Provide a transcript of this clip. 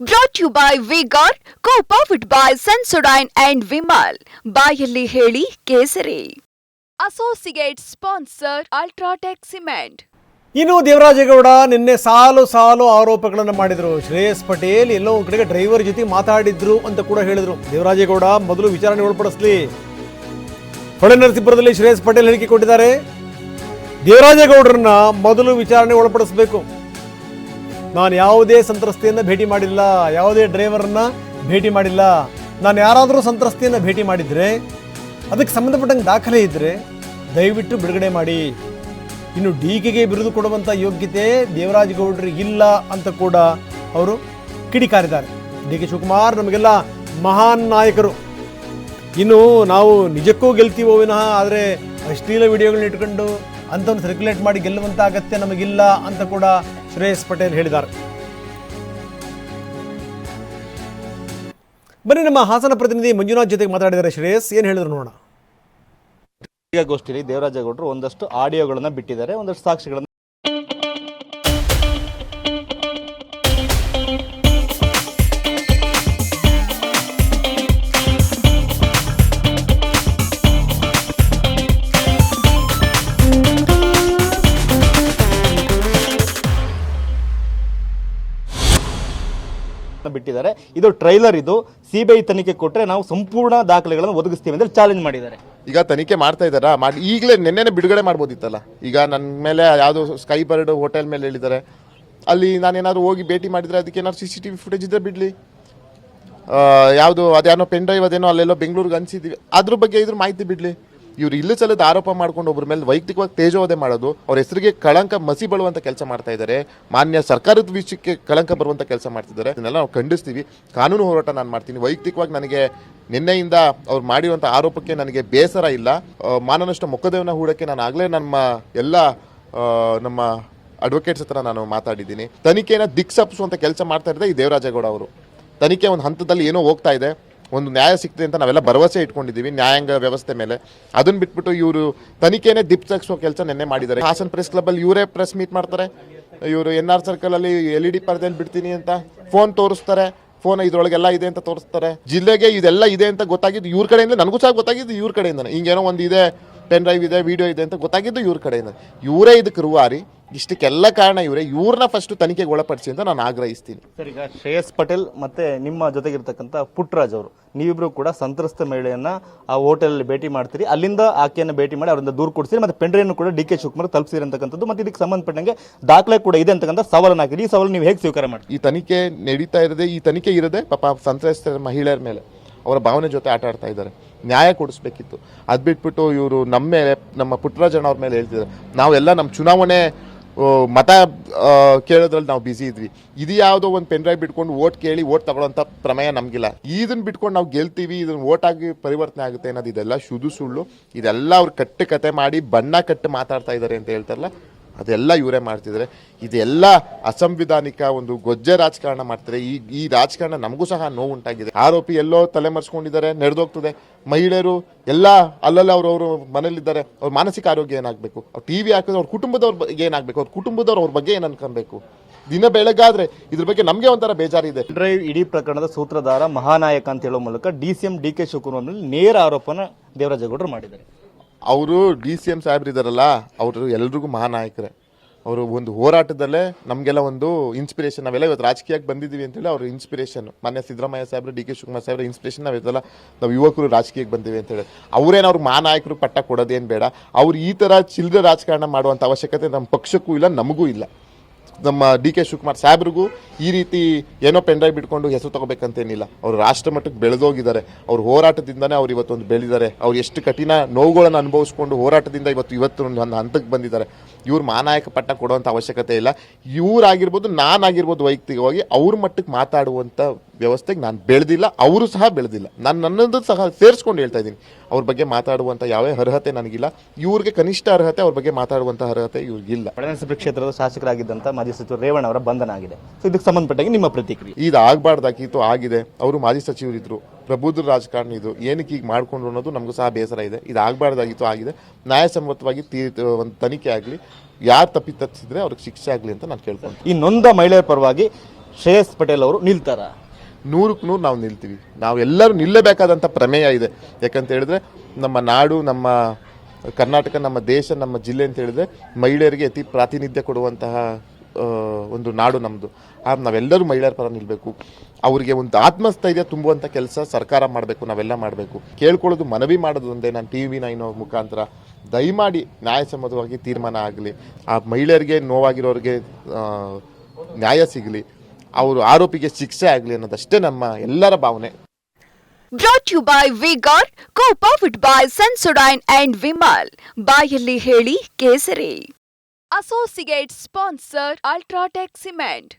Brought you by vigour co powered by Sensodyne and Vimal ಬಾಯಲ್ಲಿ ಹೇಳಿ ಕೇಸರಿ. Associate sponsor UltraTech cement ಇನ್ನು ದೇವರಾಜೇಗೌಡ, ನಿನ್ನೆ ಸಾಲು ಸಾಲು ಆರೋಪಗಳನ್ನು ಮಾಡಿದರು. ಶ್ರೇಯಸ್ ಪಟೇಲ್ ಎಲ್ಲೋ ಕಡೆಗೆ ಡ್ರೈವರ್ ಜೊತೆ ಮಾತಾಡಿದ್ರು ಅಂತ ಕೂಡ ಹೇಳಿದ್ರು. ದೇವರಾಜೇಗೌಡ, ಮೊದಲು ವಿಚಾರಣೆ ಒಳಪಡಿಸಲಿ. ಹೊಳೆ ಹೊಳೆನರಸೀಪುರದಲ್ಲಿ ಶ್ರೇಯಸ್ ಪಟೇಲ್ ಹೇಳಿಕೆ ಕೊಟ್ಟಿದ್ದಾರೆ. ದೇವರಾಜೇಗೌಡರನ್ನ ಮೊದಲು ವಿಚಾರಣೆ ಒಳಪಡಿಸಬೇಕು. ನಾನು ಯಾವುದೇ ಸಂತ್ರಸ್ತೆಯನ್ನು ಭೇಟಿ ಮಾಡಿಲ್ಲ, ಯಾವುದೇ ಡ್ರೈವರನ್ನ ಭೇಟಿ ಮಾಡಿಲ್ಲ, ನಾನು ಯಾರಾದರೂ ಸಂತ್ರಸ್ತೆಯನ್ನು ಭೇಟಿ ಮಾಡಿದರೆ, ಅದಕ್ಕೆ ಸಂಬಂಧಪಟ್ಟಂಗೆ ದಾಖಲೆ ಇದ್ದರೆ ದಯವಿಟ್ಟು ಬಿಡುಗಡೆ ಮಾಡಿ. ಇನ್ನು ಡಿಕೆಗೆ ಬಿರುದು ಕೊಡುವಂಥ ಯೋಗ್ಯತೆ ದೇವರಾಜ್ ಗೌಡರಿಗೆ ಇಲ್ಲ ಅಂತ ಕೂಡ ಅವರು ಕಿಡಿಕಾರಿದ್ದಾರೆ. ಡಿ ಕೆ ಶಿವಕುಮಾರ್ ನಮಗೆಲ್ಲ ಮಹಾನ್ ನಾಯಕರು. ಇನ್ನು ನಾವು ನಿಜಕ್ಕೂ ಗೆಲ್ತೀವೋ ವಿನಃ, ಆದರೆ ಅಶ್ಲೀಲ ವಿಡಿಯೋಗಳನ್ನ ಇಟ್ಕೊಂಡು ಅಂಥವ್ನು ಸರ್ಕ್ಯುಲೇಟ್ ಮಾಡಿ ಗೆಲ್ಲುವಂಥ ಅಗತ್ಯ ನಮಗಿಲ್ಲ ಅಂತ ಕೂಡ ಶ್ರೇಯಸ್ ಪಟೇಲ್ ಹೇಳಿದ್ದಾರೆ. ಬನ್ನಿ, ನಮ್ಮ ಹಾಸನ ಪ್ರತಿನಿಧಿ ಮಂಜುನಾಥ್ ಜೊತೆಗೆ ಮಾತಾಡಿದ್ದಾರೆ ಶ್ರೇಯಸ್ ಏನು ಹೇಳಿದ್ರು ನೋಡೋಣ. ಪತ್ರಿಕಾಗೋಷ್ಠಿಯಲ್ಲಿ ದೇವರಾಜೇಗೌಡರು ಒಂದಷ್ಟು ಆಡಿಯೋಗಳನ್ನು ಬಿಟ್ಟಿದ್ದಾರೆ, ಒಂದಷ್ಟು ಸಾಕ್ಷಿಗಳನ್ನ ಬಿಟ್ಟಿದ್ದಾರೆ. ಇದು ಟ್ರೈಲರ್ ಇದು. ಸಿಬಿಐ ತನಿಖೆ ಕೊಟ್ಟರೆ ನಾವು ಸಂಪೂರ್ಣ ದಾಖಲೆಗಳನ್ನು ಒದಗಿಸ್ತೀವಿ ಅಂತ ಚಾಲೆಂಜ್ ಮಾಡಿದ್ದಾರೆ. ಈಗ ತನಿಖೆ ಮಾಡ್ತಾ ಇದ್ದಾರಾ? ಮಾಡಿ ಈಗಲೇ ನಿನ್ನೆನೆ ಬಿಡುಗಡೆ ಮಾಡ್ಬೋದಿತ್ತಲ್ಲ? ಈಗ ನನ್ನ ಮೇಲೆ ಯಾವುದೋ ಸ್ಕೈ ಬರ್ಡ್ ಹೋಟೆಲ್ ಮೇಲೆ ಹೇಳಿದ್ದಾರೆ. ಅಲ್ಲಿ ನಾನೇನಾದ್ರು ಹೋಗಿ ಭೇಟಿ ಮಾಡಿದರೆ ಅದಕ್ಕೆ ಏನಾದ್ರು C C T V footage ಇದ್ದರೆ ಬಿಡಲಿ ಯಾವುದು ಅದೇನೋ ಪೆನ್ ಡ್ರೈವ್ ಅದೇನೋ ಅಲ್ಲೆಲ್ಲೋ ಬೆಂಗಳೂರಿಗೆ ಅನ್ಸಿದ್ದೀವಿ ಅದ್ರ ಬಗ್ಗೆ ಇದ್ರ ಮಾಹಿತಿ ಬಿಡಲಿ. ಇವ್ರು ಇಲ್ಲಿ ಸಲದ ಆರೋಪ ಮಾಡ್ಕೊಂಡು ಒಬ್ಬರ ಮೇಲೆ ವೈಯಕ್ತಿಕವಾಗಿ ತೇಜೋವಧೆ ಮಾಡೋದು, ಅವ್ರ ಹೆಸರಿಗೆ ಕಳಂಕ ಮಸಿ ಬಳುವಂತ ಕೆಲಸ ಮಾಡ್ತಾ ಇದ್ದಾರೆ ಮಾನ್ಯ ಸರ್ಕಾರದ ವಿಷಯಕ್ಕೆ ಕಳಂಕ ಬರುವಂತ ಕೆಲಸ ಮಾಡ್ತಿದ್ದಾರೆ ಇದನ್ನೆಲ್ಲ ನಾವು ಖಂಡಿಸ್ತೀವಿ. ಕಾನೂನು ಹೋರಾಟ ನಾನು ಮಾಡ್ತೀನಿ. ವೈಯಕ್ತಿಕವಾಗಿ ನನಗೆ ನಿನ್ನೆಯಿಂದ ಅವ್ರು ಮಾಡಿರುವಂಥ ಆರೋಪಕ್ಕೆ ನನಗೆ ಬೇಸರ ಇಲ್ಲ. ಮಾನನಷ್ಟ ಮೊಕ್ಕದೇವನ ಹೂಡಕ್ಕೆ ನಾನು ಆಗಲೇ ನಮ್ಮ ಎಲ್ಲ ನಮ್ಮ ಅಡ್ವೊಕೇಟ್ಸ್ ಹತ್ರ ನಾನು ಮಾತಾಡಿದ್ದೀನಿ. ತನಿಖೆನ ದಿಕ್ಸಪ್ಪಿಸುವಂಥ ಕೆಲಸ ಮಾಡ್ತಾ ಇದ್ದೆ ಈ ದೇವರಾಜೇಗೌಡ ಅವರು. ತನಿಖೆ ಒಂದು ಹಂತದಲ್ಲಿ ಏನೋ ಹೋಗ್ತಾ ಇದೆ. ಒಂದು ನ್ಯಾಯ ಸಿಗ್ತದೆ ಅಂತ ನಾವೆಲ್ಲ ಭರವಸೆ ಇಟ್ಕೊಂಡಿದ್ದೀವಿ, ನ್ಯಾಯಾಂಗ ವ್ಯವಸ್ಥೆ ಮೇಲೆ. ಅದನ್ನ ಬಿಟ್ಬಿಟ್ಟು ಇವರು ತನಿಖೆನೇ ದಿಪ್ಸಕ್ಸೋ ಕೆಲಸ ನಿನ್ನೆ ಮಾಡಿದ್ದಾರೆ. ಹಾಸನ್ ಪ್ರೆಸ್ ಕ್ಲಬ್ಬಲ್ಲಿ ಇವರೇ ಪ್ರೆಸ್ ಮೀಟ್ ಮಾಡ್ತಾರೆ. ಇವರು ಎನ್ ಆರ್ ಸರ್ಕಲಲ್ಲಿ ಎಲ್ ಇ ಡಿ ಪರದೆಯಲ್ಲಿ ಬಿಡ್ತೀನಿ ಅಂತ ಫೋನ್ ತೋರಿಸ್ತಾರೆ. ಫೋನ್ ಇದ್ರೊಳಗೆಲ್ಲ ಇದೆ ಅಂತ ತೋರಿಸ್ತಾರೆ. ಜಿಲ್ಲೆಗೆ ಇದೆಲ್ಲ ಇದೆ ಅಂತ ಗೊತ್ತಾಗಿದ್ದು ಇವ್ರ ಕಡೆಯಿಂದ ನನಗೂ ಸಹ ಗೊತ್ತಾಗಿದ್ದು ಇವ್ರ ಕಡೆಯಿಂದ ಹಿಂಗೇನೋ ಒಂದು ಇದೆ ಪೆನ್ ಡ್ರೈವ್ ಇದೆ ವಿಡಿಯೋ ಇದೆ ಅಂತ ಗೊತ್ತಾಗಿದ್ದು ಇವ್ರ ಕಡೆಯಿಂದ ಇವರೇ ಇದಕ್ಕೆ ರುವಾರಿ. ಇಷ್ಟಕ್ಕೆಲ್ಲ ಕಾರಣ ಇವರೇ. ಇವ್ರನ್ನ ಫಸ್ಟ್ ತನಿಖೆಗೆ ಒಳಪಡಿಸಿ ಅಂತ ನಾನು ಆಗ್ರಹಿಸ್ತೀನಿ. ಸರ್ ಈಗ ಶ್ರೇಯಸ್ ಪಟೇಲ್ ಮತ್ತೆ ನಿಮ್ಮ ಜೊತೆಗಿರ್ತಕ್ಕಂಥ ಪುಟ್ರಾಜ್ ಅವರು ನೀವಿಬ್ರು ಕೂಡ ಸಂತ್ರಸ್ತ ಮಹಿಳೆಯನ್ನ ಆ ಹೋಟೆಲ್ ಭೇಟಿ ಮಾಡ್ತೀರಿ. ಅಲ್ಲಿಂದ ಆಕೆಯನ್ನು ಭೇಟಿ ಮಾಡಿ ಅವರಿಂದ ದೂರ ಕೊಡ್ತೀರಿ. ಮತ್ತೆ ಪೆಂಡ್ರೆಯನ್ನು ಕೂಡ ಡಿ ಕೆ ಶಿವಕುಮಾರ್ ತಲುಪಿಸಿರಿ ಅಂತಕ್ಕಂಥದ್ದು. ಮತ್ತೆ ಇದಕ್ಕೆ ಸಂಬಂಧಪಟ್ಟಂಗೆ ದಾಖಲೆ ಕೂಡ ಇದೆ ಅಂತಕ್ಕಂಥ ಸವಾಲನ್ನು ಹಾಕಿರಿ. ಈ ಸವಾಲು ನೀವು ಹೇಗೆ ಸ್ವೀಕಾರ ಮಾಡಿ ಈ ತನಿಖೆ ನಡೀತಾ ಇರದೆ ಈ ತನಿಖೆ ಇರದೆ ಪಾಪ ಸಂತ್ರಸ್ತ ಮಹಿಳೆಯರ ಮೇಲೆ. ಅವರ ಭಾವನೆ ಜೊತೆ ಆಟ ಆಡ್ತಾ ಇದ್ದಾರೆ. ನ್ಯಾಯ ಕೊಡಿಸ್ಬೇಕಿತ್ತು. ಅದು ಬಿಟ್ಬಿಟ್ಟು ಇವರು ನಮ್ಮ ಮೇಲೆ ನಮ್ಮ ಪುಟ್ಟರಾಜಣ್ಣ ಅವ್ರ ಮೇಲೆ ಹೇಳ್ತಿದ್ದಾರೆ. ನಾವೆಲ್ಲ ನಮ್ಮ ಚುನಾವಣೆ ಮತ ಕೇಳೋದ್ರಲ್ಲಿ ನಾವು ಬ್ಯುಸಿ ಇದ್ವಿ. ಇದು ಯಾವುದೋ ಒಂದು ಪೆನ್ ಡ್ರೈವ್ ಬಿಟ್ಕೊಂಡು ಓಟ್ ಕೇಳಿ ಓಟ್ ತಗೊಳ್ಳೋಂಥ ಪ್ರಮೇಯ ನಮಗಿಲ್ಲ. ಇದನ್ನ ಬಿಟ್ಕೊಂಡು ನಾವು ಗೆಲ್ತೀವಿ ಇದನ್ನ ಓಟ್ ಆಗಿ ಪರಿವರ್ತನೆ ಆಗುತ್ತೆ ಅನ್ನೋದು ಇದೆಲ್ಲ ಶುದು ಸುಳ್ಳು. ಇದೆಲ್ಲ ಅವ್ರು ಕಟ್ಟು ಕತೆ ಮಾಡಿ ಬಣ್ಣ ಕಟ್ಟು ಮಾತಾಡ್ತಾ ಇದ್ದಾರೆ ಅಂತ ಹೇಳ್ತಾರಲ್ಲ ಅದೆಲ್ಲ ಇವರೇ ಮಾಡ್ತಿದ್ದಾರೆ. ಇದೆಲ್ಲ ಅಸಂವಿಧಾನಿಕ ಒಂದು ಗೊಜ್ಜೆ ರಾಜಕಾರಣ ಮಾಡ್ತಾರೆ ಈ ಈ ರಾಜಕಾರಣ ನಮಗೂ ಸಹ ನೋವು ಉಂಟಾಗಿದೆ. ಆರೋಪಿ ಎಲ್ಲೋ ತಲೆಮರೆಸ್ಕೊಂಡಿದ್ದಾರೆ, ನಡೆದೋಗ್ತದೆ. ಮಹಿಳೆಯರು ಎಲ್ಲ ಅಲ್ಲಲ್ಲಿ ಅವ್ರವ್ರ ಮನೇಲಿದ್ದಾರೆ ಅವ್ರ ಮಾನಸಿಕ ಆರೋಗ್ಯ ಏನಾಗಬೇಕು? ಅವ್ರು ಟಿ ವಿ ಹಾಕಿದ್ರೆ ಅವ್ರ ಕುಟುಂಬದವ್ರ ಬಗ್ಗೆ ಏನಾಗಬೇಕು? ಅವ್ರ ಕುಟುಂಬದವ್ರು ಅವ್ರ ಬಗ್ಗೆ ಏನು ಅನ್ಕೊಬೇಕು? ದಿನ ಬೆಳಗಾದ್ರೆ ಇದ್ರ ಬಗ್ಗೆ ನಮಗೆ ಒಂಥರ ಬೇಜಾರಿದೆ. ಡ್ರೈವ್ ಇಡೀ ಪ್ರಕರಣದ ಸೂತ್ರಧಾರ ಮಹಾನಾಯಕ ಅಂತ ಹೇಳೋ ಮೂಲಕ D C M D K Shivakumar ನೇರ ಆರೋಪನ ದೇವರಾಜೇಗೌಡರು ಮಾಡಿದ್ದಾರೆ. ಅವರು ಡಿ ಸಿ ಎಂ ಸಾಹೇಬ್ರು ಇದ್ದಾರಲ್ಲ ಅವರು ಎಲ್ರಿಗೂ ಮಹಾನಾಯಕರೇ. ಅವರು ಒಂದು ಹೋರಾಟದಲ್ಲೇ ನಮಗೆಲ್ಲ ಒಂದು ಇನ್ಸ್ಪಿರೇಷನ್ ನಾವೆಲ್ಲ ಇವತ್ತು ರಾಜಕೀಯಕ್ಕೆ ಬಂದಿದ್ದೀವಿ ಅಂತೇಳಿ ಅವ್ರ ಇನ್ಸ್ಪಿರೇಷನ್ ಮಾನ್ಯ ಸಿದ್ದರಾಮಯ್ಯ ಸಾಹೇಬ್ರು, ಡಿ ಕೆ ಶಿವಕುಮಾರ್ ಸಾಹೇಬ್ರ ಇನ್ಸ್ಪಿರೇಷನ್ ನಾವಿದ್ದಲ್ಲ ನಾವು ಯುವಕರು ರಾಜಕೀಯಕ್ಕೆ ಬಂದಿವಿ ಅಂತೇಳಿ. ಅವ್ರೇನು ಅವ್ರ ಮಹಾನಾಯಕರು ಪಟ್ಟ ಕೊಡೋದೇನು ಬೇಡ. ಅವ್ರು ಈ ಥರ ಚಿಲ್ಲರೆ ರಾಜಕಾರಣ ಮಾಡುವಂಥ ಅವಶ್ಯಕತೆ ನಮ್ಮ ಪಕ್ಷಕ್ಕೂ ಇಲ್ಲ, ನಮಗೂ ಇಲ್ಲ. ನಮ್ಮ ಡಿ ಕೆ ಶಿವಕುಮಾರ್ ಸಾಹೇಬ್ರಿಗೂ ಈ ರೀತಿ ಏನೋ ಪೆಂಡ್ರೈವ್ ಬಿಟ್ಕೊಂಡು ಹೆಸರು ತಗೋಬೇಕಂತೇನಿಲ್ಲ. ಅವರು ರಾಷ್ಟ್ರ ಮಟ್ಟಕ್ಕೆ ಬೆಳೆದೋಗಿದ್ದಾರೆ. ಅವ್ರ ಹೋರಾಟದಿಂದನೇ ಅವ್ರು ಇವತ್ತೊಂದು ಬೆಳೆದಿದ್ದಾರೆ. ಅವ್ರು ಎಷ್ಟು ಕಠಿಣ ನೋವುಗಳನ್ನು ಅನುಭವಿಸ್ಕೊಂಡು ಹೋರಾಟದಿಂದ ಇವತ್ತು ಇವತ್ತು ಒಂದು ಹಂತಕ್ಕೆ ಬಂದಿದ್ದಾರೆ. ಇವ್ರು ಮಾನಾಯಕ ಪಟ್ಟ ಕೊಡುವಂಥ ಅವಶ್ಯಕತೆ ಇಲ್ಲ. ಇವರಾಗಿರ್ಬೋದು, ನಾನಾಗಿರ್ಬೋದು ವೈಯಕ್ತಿಕವಾಗಿ ಅವ್ರ ಮಟ್ಟಕ್ಕೆ ಮಾತಾಡುವಂಥ ವ್ಯವಸ್ಥೆಗೆ ನಾನು ಬೆಳೆದಿಲ್ಲ ಅವರು ಸಹ ಬೆಳೆದಿಲ್ಲ. ನಾನು ನನ್ನದು ಸಹ ಸೇರಿಸ್ಕೊಂಡು ಹೇಳ್ತಾ ಇದ್ದೀನಿ. ಅವ್ರ ಬಗ್ಗೆ ಮಾತಾಡುವಂಥ ಯಾವೇ ಅರ್ಹತೆ ನನಗಿಲ್ಲ. ಇವ್ರಿಗೆ ಕನಿಷ್ಠ ಅರ್ಹತೆ ಅವ್ರ ಬಗ್ಗೆ ಮಾತಾಡುವಂಥ ಅರ್ಹತೆ ಇವ್ರಿಗಿಲ್ಲ ಹೊಳೆನರಸೀಪುರ ಕ್ಷೇತ್ರದ ಶಾಸಕರಾಗಿದ್ದಂಥ ಮಾಜಿ ಸಚಿವ ರೇವಣ್ಣ ಅವರ ಬಂಧನ ಆಗಿದೆ. ಸೊ ಇದಕ್ಕೆ ಸಂಬಂಧಪಟ್ಟಾಗಿ ನಿಮ್ಮ ಪ್ರತಿಕ್ರಿಯೆ. ಇದು ಆಗಬಾರ್ದಾಗಿತ್ತು ಆಗಿದೆ. ಅವರು ಮಾಜಿ ಸಚಿವರಿದ್ರು ಪ್ರಬುದ್ಧ ರಾಜಕಾರಣಿ ಇದು ಏನಕ್ಕೆ ಈಗ ಮಾಡಿಕೊಂಡ್ರು ಅನ್ನೋದು ನಮಗೂ ಸಹ ಬೇಸರ ಇದೆ. ಇದು ಆಗಬಾರ್ದಾಗಿತ್ತು ಆಗಿದೆ. ನ್ಯಾಯಸಮ್ಮತವಾಗಿ ತೀ ಒಂದು ತನಿಖೆ ಆಗಲಿ ಯಾರು ತಪ್ಪಿ ತಪ್ಪಿಸಿದ್ರೆ ಅವ್ರಿಗೆ ಶಿಕ್ಷೆ ಆಗಲಿ ಅಂತ ನಾನು ಕೇಳ್ಕೊಂಡು ಈ ನೊಂದ ಮಹಿಳೆಯರ ಪರವಾಗಿ ಶ್ರೇಯಸ್ ಪಟೇಲ್ ಅವರು ನಿಲ್ತಾರ. ನೂರಕ್ಕೆ ನೂರು ನಾವು ನಿಲ್ತೀವಿ. ನಾವು ಎಲ್ಲರೂ ನಿಲ್ಲಬೇಕಾದಂಥ ಪ್ರಮೇಯ ಇದೆ. ಯಾಕಂತ ಹೇಳಿದ್ರೆ ನಮ್ಮ ನಾಡು, ನಮ್ಮ ಕರ್ನಾಟಕ, ನಮ್ಮ ದೇಶ, ನಮ್ಮ ಜಿಲ್ಲೆ ಅಂತ ಹೇಳಿದ್ರೆ ಮಹಿಳೆಯರಿಗೆ ಅತಿ ಪ್ರಾತಿನಿಧ್ಯ ಕೊಡುವಂತಹ ಒಂದು ನಾಡು ನಮ್ಮದು ಆ, ನಾವೆಲ್ಲರೂ ಮಹಿಳೆಯರ ಪರ ನಿಲ್ಲಬೇಕು ಅವರಿಗೆ ಒಂದು ಆತ್ಮಸ್ಥೈರ್ಯ ತುಂಬುವಂಥ ಕೆಲಸ ಸರ್ಕಾರ ಮಾಡಬೇಕು, ನಾವೆಲ್ಲ ಮಾಡಬೇಕು. ಕೇಳ್ಕೊಳ್ಳೋದು, ಮನವಿ ಮಾಡೋದು ಒಂದೇ ನಾನು ಟಿ ವಿ ನೈನ್ ಮುಖಾಂತರ. ದಯಮಾಡಿ ನ್ಯಾಯಸಮ್ಮತವಾಗಿ ತೀರ್ಮಾನ ಆಗಲಿ. ಆ ಮಹಿಳೆಯರಿಗೆ, ನೋವಾಗಿರೋರಿಗೆ ನ್ಯಾಯ ಸಿಗಲಿ. ಅವರು ಆರೋಪಿಗೆ ಶಿಕ್ಷೆ ಆಗಲಿ ಅನ್ನೋದಷ್ಟೇ ನಮ್ಮ ಎಲ್ಲರ ಭಾವನೆ. Brought you by vigour co powered by Sensodyne and Vimal ಬಾಯಲ್ಲಿ ಹೇಳಿ ಕೇಸರಿ. Associate sponsor UltraTech cement